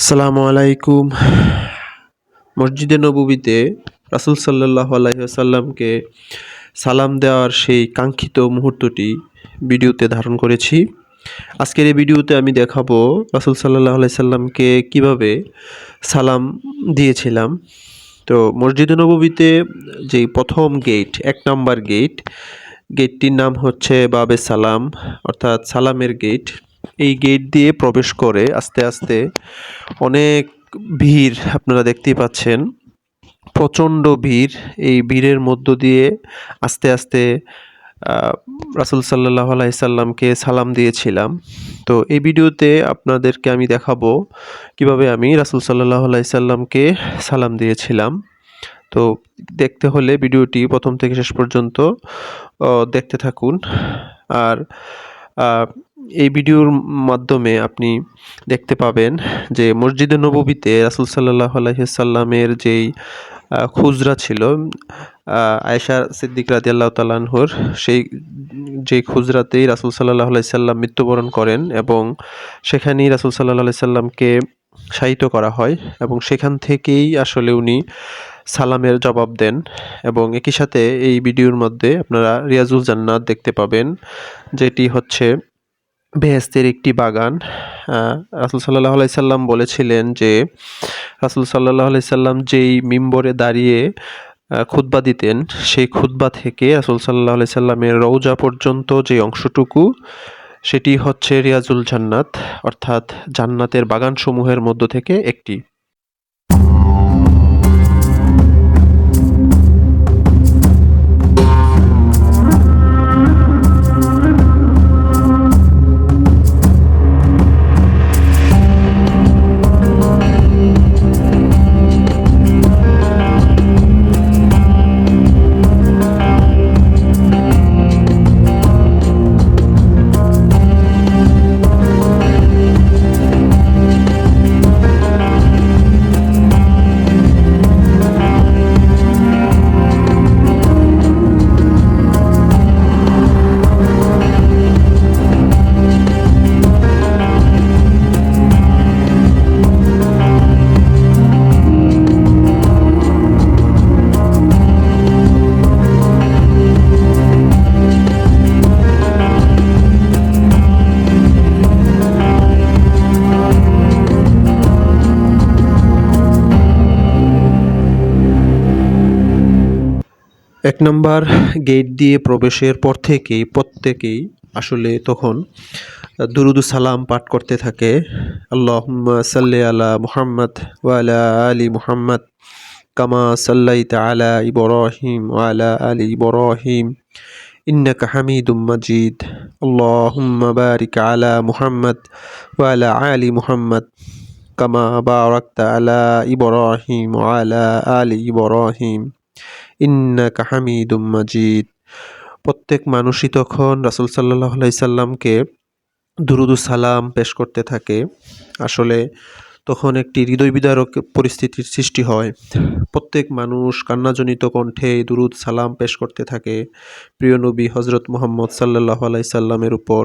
আসসালামু আলাইকুম। মসজিদে নববীতে রাসুল সাল্লাহ আলাইসাল্লামকে সালাম দেওয়ার সেই কাঙ্ক্ষিত মুহূর্তটি ভিডিওতে ধারণ করেছি। আজকের এই ভিডিওতে আমি দেখাবো রাসুল সাল্লাহ আলাইসাল্লামকে কীভাবে সালাম দিয়েছিলাম। তো মসজিদে নববীতে যেই প্রথম গেট, এক নম্বর গেট, গেটটির নাম হচ্ছে বাবে সালাম, অর্থাৎ সালামের গেট। এই গেট দিয়ে প্রবেশ করে আস্তে আস্তে অনেক ভিড় আপনারা দেখতেই পাচ্ছেন। প্রচণ্ড ভিড় এই ভিড়ের মধ্য দিয়ে আস্তে আস্তে রাসুল সাল্লাহ আলাইসাল্লামকে সালাম দিয়েছিলাম। তো এই ভিডিওতে আপনাদেরকে আমি দেখাবো কীভাবে আমি রাসুল সাল্লাহ আলাইসাল্লামকে সালাম দিয়েছিলাম। তো দেখতে হলে ভিডিওটি প্রথম থেকে শেষ পর্যন্ত দেখতে থাকুন। আর এই ভিডিওর মাধ্যমে আপনি দেখতে পাবেন যে মসজিদে নববীতে রাসুল সাল্লাহ আলহিসাল্লামের যেই খুজরা ছিল আয়েশা সিদ্দিক রাজি আল্লাহ তালানহর সেই যে খুজরাতেই রাসুল সাল্লাহ আলাইসাল্লাম মৃত্যুবরণ করেন এবং সেখানেই রাসুল সাল্লাহ আলাইসাল্লামকে শায়িত করা হয় এবং সেখান থেকেই আসলে উনি সালামের জবাব দেন এবং একই সাথে এই ভিডিওর মধ্যে আপনারা রিয়াজুল জান্নাত দেখতে পাবেন, যেটি হচ্ছে বেহেস্তের একটি বাগান রাসুল সাল্লাহ আলাইসাল্লাম বলেছিলেন যে, রাসুল সাল্লাহ আলাইসাল্লাম যেই মিম্বরে দাঁড়িয়ে খুদ্া দিতেন, সেই খুদ্া থেকে রাসুল সাল্লাহ আলাইসাল্লামের রৌজা পর্যন্ত যে অংশটুকু, সেটি হচ্ছে রিয়াজুল জান্নাত, অর্থাৎ জান্নাতের বাগানসমূহের মধ্য থেকে একটি। এক নম্বর গেট দিয়ে প্রবেশের পর থেকেই প্রত্যেকেই আসলে তখন দুরুদু সালাম পাঠ করতে থাকে আল্লাহ সাল্লি আলা মুহাম্মদ ওয়ালা আলী মুহাম্মদ কামা সাল্লাই আলা ইবরাহিম ওয়ালা আলী ইবরাহিম إنك حميد مجيد اللهم بارك على محمد وعلى آل محمد كما باركت على إبراهيم وعلى آل إبراهيم ইন্নাকা হামিদুম মাজিদ। প্রত্যেক মানুষই তখন রাসুল সাল্লাহ সাল্লামকে দুরুদু সালাম পেশ করতে থাকে। আসলে তখন একটি হৃদয় বিদারক পরিস্থিতির সৃষ্টি হয়। প্রত্যেক মানুষ কান্নাজনিত কণ্ঠে দুরুদ সালাম পেশ করতে থাকে। প্রিয় নবী হজরত মোহাম্মদ সাল্লাহ আলাইসাল্লামের উপর।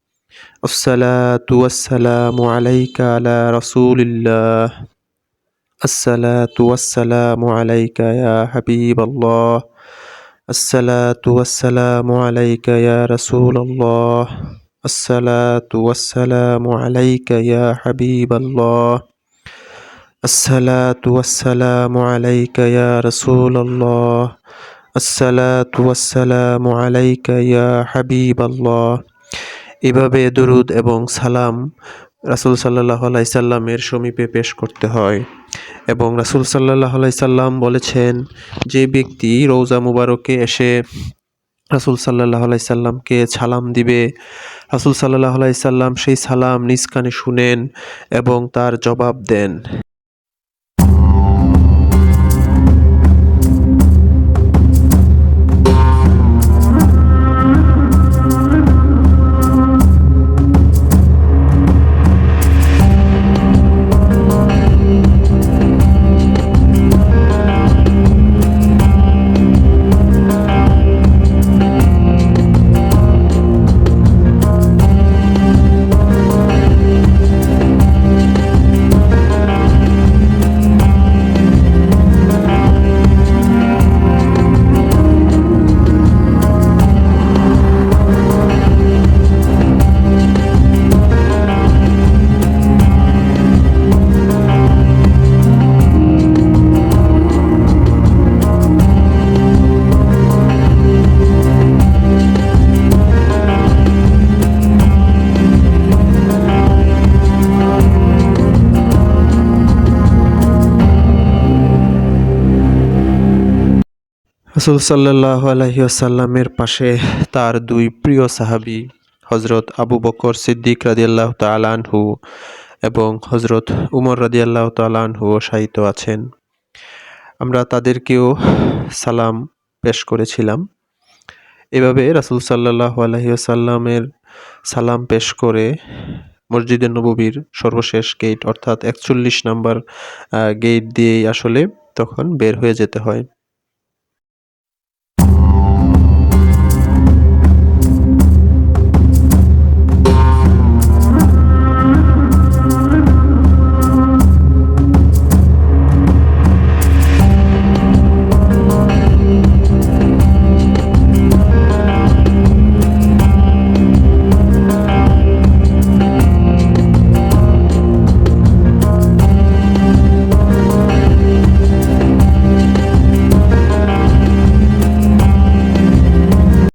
الصلاة والسلام عليك على رسول الله. الصلاة والسلام عليك يا حبيب الله. الصلاة والسلام عليك يا رسول الله. الصلاة والسلام عليك يا حبيب الله. الصلاة والسلام عليك يا رسول الله. الصلاة والسلام عليك يا حبيب الله. এভাবে দরুদ এবং সালাম রাসূল সাল্লাল্লাহু আলাইহি সাল্লামের সমীপে পেশ করতে হয়। এবং রাসূল সাল্লাল্লাহু আলাইহি সাল্লাম বলেছেন, যে ব্যক্তি রৌজা মুবারকে এসে রাসূল সাল্লাল্লাহু আলাইহি সাল্লামকে সালাম দিবে, রাসূল সাল্লাল্লাহু আলাইহি সাল্লাম সেই সালাম নিজ কানে শুনেন এবং তার জবাব দেন। রাসূল সাল্লাল্লাহু আলাইহি ওয়াসাল্লামের পাশে তার দুই প্রিয় সাহাবী হজরত আবু বকর সিদ্দিক রাদিয়াল্লাহু তাআলা আনহু এবং হযরত উমর রাদিয়াল্লাহু তাআলা আনহু শায়িত আছেন। আমরা তাদেরকেও সালাম পেশ করেছিলাম। এভাবে রাসূল সাল্লাল্লাহু আলাইহি ওয়াসাল্লামের সালাম পেশ করে মসজিদে নববীর সর্বশেষ গেট অর্থাৎ একচল্লিশ নাম্বার গেট দিয়েই আসলে তখন বের হয়ে যেতে হয়।